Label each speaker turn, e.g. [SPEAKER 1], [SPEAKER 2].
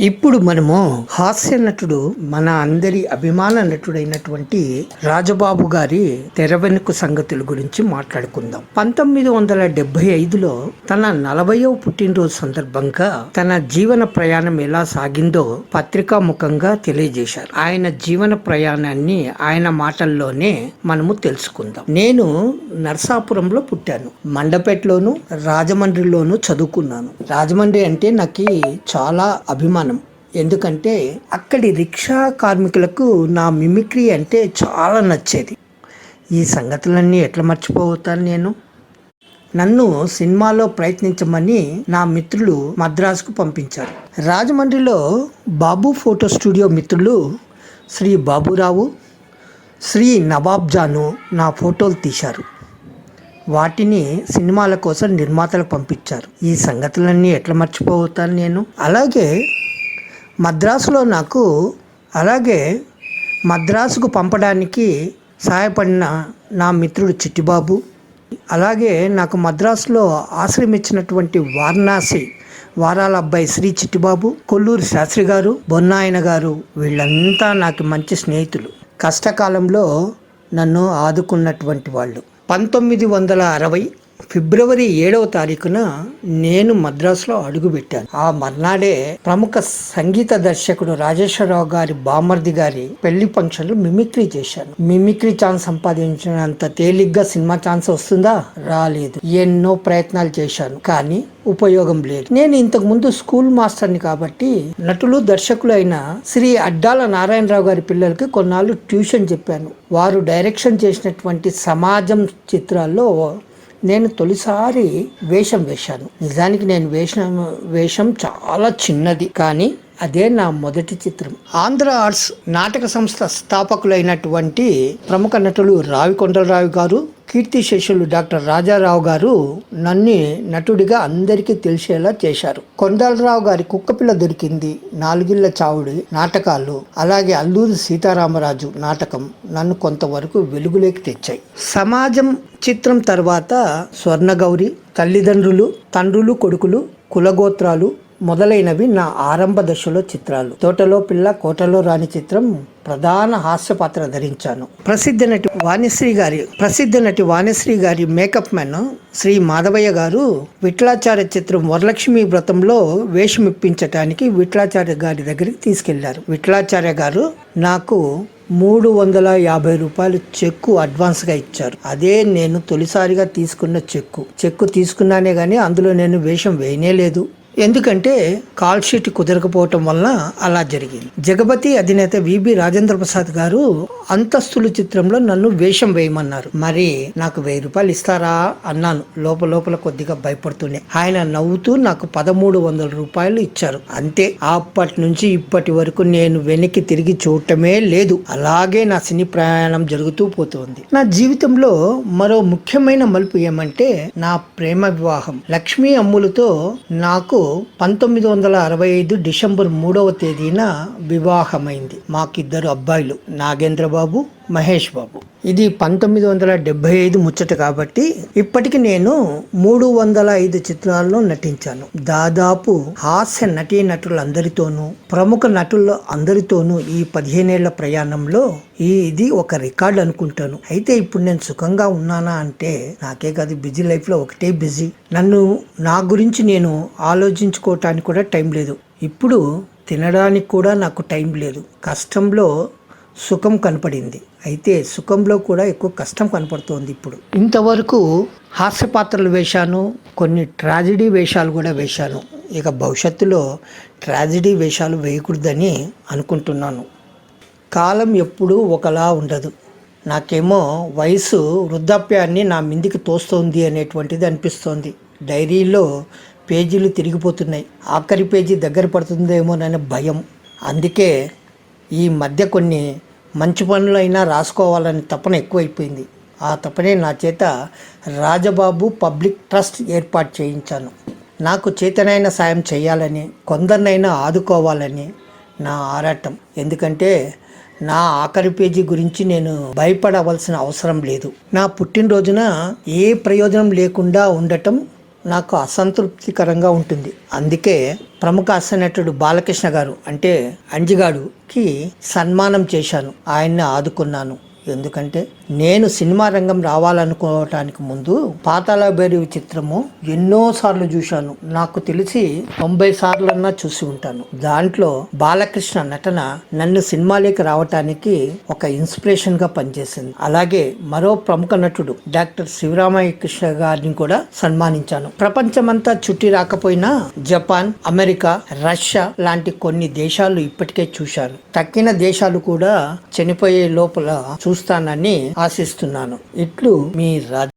[SPEAKER 1] ఇప్పుడు మనము హాస్య నటుడు మన అందరి అభిమాన నటుడైనటువంటి రాజబాబు గారి తెర వెనుక సంగతుల గురించి మాట్లాడుకుందాం. పంతొమ్మిది వందల డెబ్బై ఐదులో తన నలభైవ పుట్టినరోజు సందర్భంగా తన జీవన ప్రయాణం ఎలా సాగిందో పత్రికాముఖంగా తెలియజేశారు. ఆయన జీవన ప్రయాణాన్ని ఆయన మాటల్లోనే మనము తెలుసుకుందాం. నేను నర్సాపురంలో పుట్టాను. మండపేటలోను రాజమండ్రిలోను చదువుకున్నాను. రాజమండ్రి అంటే నాకు చాలా అభిమానం. ఎందుకంటే అక్కడి రిక్షా కార్మికులకు నా మిమిక్రీ అంటే చాలా నచ్చేది. ఈ సంగతులన్నీ ఎట్లా మర్చిపోతాను నేను? నన్ను సినిమాలో ప్రయత్నించమని నా మిత్రులు మద్రాసుకు పంపించారు. రాజమండ్రిలో బాబు ఫోటో స్టూడియో మిత్రులు శ్రీ బాబురావు శ్రీ నవాబ్ జాను నా ఫోటోలు తీశారు. వాటిని సినిమాల కోసం నిర్మాతలకు పంపించారు. ఈ సంగతులన్నీ ఎట్లా మర్చిపోతాను నేను? అలాగే మద్రాసులో నాకు అలాగే మద్రాసుకు పంపడానికి సహాయపడిన నా మిత్రుడు చిట్టిబాబు అలాగే నాకు మద్రాసులో ఆశ్రమించినటువంటి వారణాసి వారాల అబ్బాయి శ్రీ చిట్టిబాబు కొల్లూరు శాస్త్రి గారు బొన్నాయన గారు వీళ్ళంతా నాకు మంచి స్నేహితులు. కష్టకాలంలో నన్ను ఆదుకున్నటువంటి వాళ్ళు. పంతొమ్మిది వందల అరవై ఫిబ్రవరి ఏడవ తారీఖున నేను మద్రాసులో అడుగుపెట్టాను. ఆ మర్నాడే ప్రముఖ సంగీత దర్శకుడు రాజేశ్వరరావు గారి బామర్ది గారి పెళ్ళి ఫంక్షన్లు మిమిక్రీ చేశాను. మిమిక్రీ ఛాన్స్ సంపాదించినంత తేలిగ్గా సినిమా ఛాన్స్ వస్తుందా? రాలేదు. ఎన్నో ప్రయత్నాలు చేశాను కానీ ఉపయోగం లేదు. నేను ఇంతకు ముందు స్కూల్ మాస్టర్ని కాబట్టి నటులు దర్శకులు అయిన శ్రీ అడ్డాల నారాయణరావు గారి పిల్లలకి కొన్నాళ్ళు ట్యూషన్ చెప్పాను. వారు డైరెక్షన్ చేసినటువంటి సమాజం చిత్రాల్లో నేను తొలిసారి వేషం వేశాను. నిజానికి నేను వేషం వేషం చాలా చిన్నది కానీ అదే నా మొదటి చిత్రం. ఆంధ్ర ఆర్ట్స్ నాటక సంస్థ స్థాపకులైనటువంటి ప్రముఖ నటులు రావికొండలరావు గారు కీర్తి శిష్యులు డాక్టర్ రాజారావు గారు నన్ను నటుడిగా అందరికీ తెలిసేలా చేశారు. కొండలరావు గారి కుక్కపిల్ల దొరికింది నాలుగిళ్ళ చావుడి నాటకాలు అలాగే అల్లూరి సీతారామరాజు నాటకం నన్ను కొంతవరకు వెలుగులోకి తెచ్చాయి. సమాజం చిత్రం తర్వాత స్వర్ణగౌరి తల్లిదండ్రులు తండ్రులు కొడుకులు కులగోత్రాలు మొదలైనవి నా ఆరంభ దశలో చిత్రాలు. తోటలో పిల్ల కోటలో రాని చిత్రం ప్రధాన హాస్య పాత్ర ధరించాను. ప్రసిద్ధ నటి వాణిశ్రీ గారి ప్రసిద్ధ నటి వాణిశ్రీ గారి మేకప్ మ్యాన్ శ్రీ మాధవయ్య గారు విఠలాచార్య చిత్రం వరలక్ష్మి వ్రతంలో వేషం ఇప్పించటానికి విఠలాచార్య గారి దగ్గరికి తీసుకెళ్ళారు. విఠలాచార్య గారు నాకు మూడు వందల యాభై రూపాయలు చెక్కు అడ్వాన్స్గా ఇచ్చారు. అదే నేను తొలిసారిగా తీసుకున్న చెక్కు. చెక్కు తీసుకున్నానే కానీ అందులో నేను వేషం వేయనే లేదు. ఎందుకంటే కాల్ షీట్ కుదరకపోవటం వలన అలా జరిగింది. జగపతి అధినేత విబి రాజేంద్ర ప్రసాద్ గారు అంతస్తులు చిత్రంలో నన్ను వేషం వేయమన్నారు. మరి నాకు వెయ్యి రూపాయలు ఇస్తారా అన్నాను. లోపల లోపల కొద్దిగా భయపడుతూనే. ఆయన నవ్వుతూ నాకు పదమూడు వందల రూపాయలు ఇచ్చారు. అంతే. అప్పటి నుంచి ఇప్పటి వరకు నేను వెనక్కి తిరిగి చూడటమే లేదు. అలాగే నా సినీ ప్రయాణం జరుగుతూ పోతుంది. నా జీవితంలో మరో ముఖ్యమైన మలుపు ఏమంటే నా ప్రేమ వివాహం. లక్ష్మీ అమ్ములతో నాకు పంతొమ్మిది వందల అరవై ఐదు డిసెంబర్ మూడవ తేదీన వివాహమైంది. మాకిద్దరు అబ్బాయిలు. నాగేంద్ర బాబు మహేష్ బాబు. ఇది పంతొమ్మిది వందల డెబ్బై ఐదు ముచ్చట కాబట్టి ఇప్పటికి నేను మూడు వందల ఐదు చిత్రాల్లో నటించాను. దాదాపు హాస్య నటీ నటులందరితోనూ ప్రముఖ నటుల అందరితోనూ ఈ పదిహేనేళ్ళ ప్రయాణంలో ఈ ఇది ఒక రికార్డ్ అనుకుంటాను. అయితే ఇప్పుడు నేను సుఖంగా ఉన్నానా అంటే నాకే కాదు బిజీ లైఫ్లో ఒకటే బిజీ. నన్ను నా గురించి నేను ఆలోచించుకోవటానికి కూడా టైం లేదు. ఇప్పుడు తినడానికి కూడా నాకు టైం లేదు. కష్టంలో సుఖం కనపడింది. అయితే సుఖంలో కూడా ఎక్కువ కష్టం కనపడుతోంది ఇప్పుడు. ఇంతవరకు హాస్య పాత్రలు వేశాను కొన్ని ట్రాజిడీ వేషాలు కూడా వేశాను. ఇక భవిష్యత్తులో ట్రాజిడీ వేషాలు వేయకూడదని అనుకుంటున్నాను. కాలం ఎప్పుడూ ఒకలా ఉండదు. నాకేమో వయసు వృద్ధాప్యాన్ని నా మిందికి తోస్తోంది అనేటువంటిది అనిపిస్తోంది. డైరీలో పేజీలు తిరిగిపోతున్నాయి. ఆఖరి పేజీ దగ్గర పడుతుందేమోననే భయం. అందుకే ఈ మధ్య కొన్ని మంచి పనులైనా రాసుకోవాలని తపన ఎక్కువైపోయింది. ఆ తపనే నా చేత రాజబాబు పబ్లిక్ ట్రస్ట్ ఏర్పాటు చేయించాను. నాకు చేతనైన సాయం చేయాలని కొందరినైనా ఆదుకోవాలని నా ఆరాటం. ఎందుకంటే నా ఆఖరి పేజీ గురించి నేను భయపడవలసిన అవసరం లేదు. నా పుట్టినరోజున ఏ ప్రయోజనం లేకుండా ఉండటం నాకు అసంతృప్తికరంగా ఉంటుంది. అందుకే ప్రముఖ అసనటుడు బాలకృష్ణ గారు అంటే అంజిగాడుకి సన్మానం చేశాను. ఆయన్ని ఆదుకున్నాను. ఎందుకంటే నేను సినిమా రంగం రావాలనుకోవటానికి ముందు పాతాళ భైరవి చిత్రము ఎన్నోసార్లు చూశాను. నాకు తెలిసి తొంభై సార్లన్నా చూసి ఉంటాను. దాంట్లో బాలకృష్ణ నటన నన్ను సినిమాలోకి రావటానికి ఒక ఇన్స్పిరేషన్గా పనిచేసింది. అలాగే మరో ప్రముఖ నటుడు డాక్టర్ శివరామయ్య కృష్ణ గారిని కూడా సన్మానించాను. ప్రపంచమంతా చుట్టి రాకపోయినా జపాన్ అమెరికా రష్యా లాంటి కొన్ని దేశాలు ఇప్పటికే చూశాను. తక్కిన దేశాలు కూడా చనిపోయే లోపల చూస్తానని ఆశిస్తున్నాను. ఇట్లు మీ రాజ్